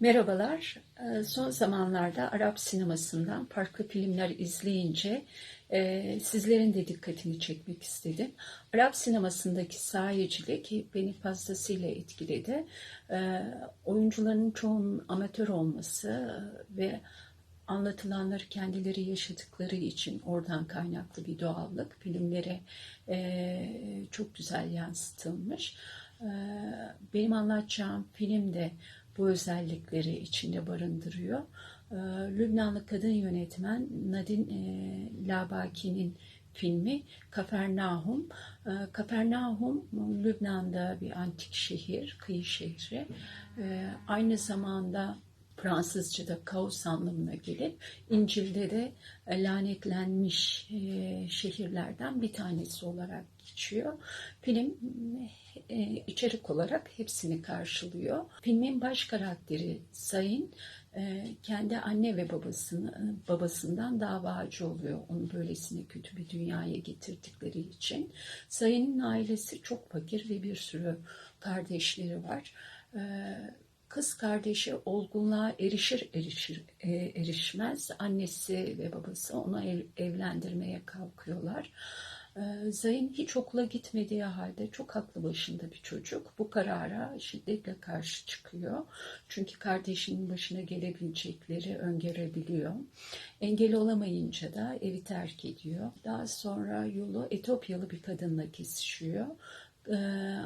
Merhabalar. Ee, Son zamanlarda Arap sinemasından farklı filmler izleyince e, sizlerin de dikkatini çekmek istedim. Arap sinemasındaki sahicilik beni fazlasıyla etkiledi. Ee, Oyuncuların çoğunun amatör olması ve anlatılanları kendileri yaşadıkları için oradan kaynaklı bir doğallık filmlere e, çok güzel yansıtılmış. Ee, Benim anlatacağım film de bu özellikleri içinde barındırıyor. Ee, Lübnanlı kadın yönetmen Nadine e, Labaki'nin filmi Kafernaum. Ee, Kafernaum Lübnan'da bir antik şehir, kıyı şehri. Ee, Aynı zamanda Fransızca'da kaos anlamına gelip İncil'de de e, lanetlenmiş e, şehirlerden bir tanesi olarak geçiyor. Film e, içerik olarak hepsini karşılıyor. Filmin baş karakteri Sayın kendi anne ve babasını babasından davacı oluyor. Onu böylesine kötü bir dünyaya getirdikleri için. Sayın'ın ailesi çok fakir ve bir sürü kardeşleri var. E, Kız kardeşi olgunluğa erişir erişir e, erişmez annesi ve babası onu ev- evlendirmeye kalkıyorlar. Ee, Zayn hiç okula gitmediği halde çok aklı başında bir çocuk. Bu karara şiddetle karşı çıkıyor. Çünkü kardeşinin başına gelebilecekleri öngörebiliyor. Engel olamayınca da evi terk ediyor. Daha sonra yolu Etiyopyalı bir kadınla kesişiyor. Ee,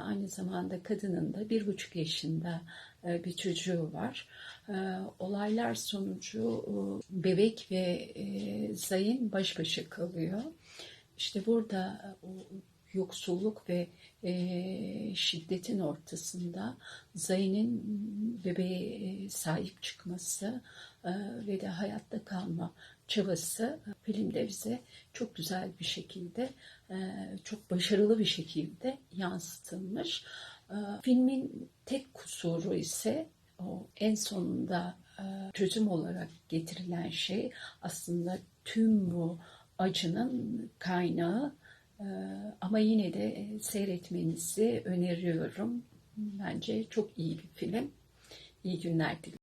aynı zamanda kadının da bir buçuk yaşında e, bir çocuğu var. Ee, olaylar sonucu e, bebek ve e, Zayn baş başa kalıyor. İşte burada yoksulluk ve e, şiddetin ortasında Zayn'in bebeğe sahip çıkması e, ve de hayatta kalma çabası filmde bize çok güzel bir şekilde, e, çok başarılı bir şekilde yansıtılmış. E, filmin tek kusuru ise o en sonunda e, çözüm olarak getirilen şey aslında tüm bu acının kaynağı ama yine de e, seyretmenizi öneriyorum. Bence çok iyi bir film. İyi günler dilerim.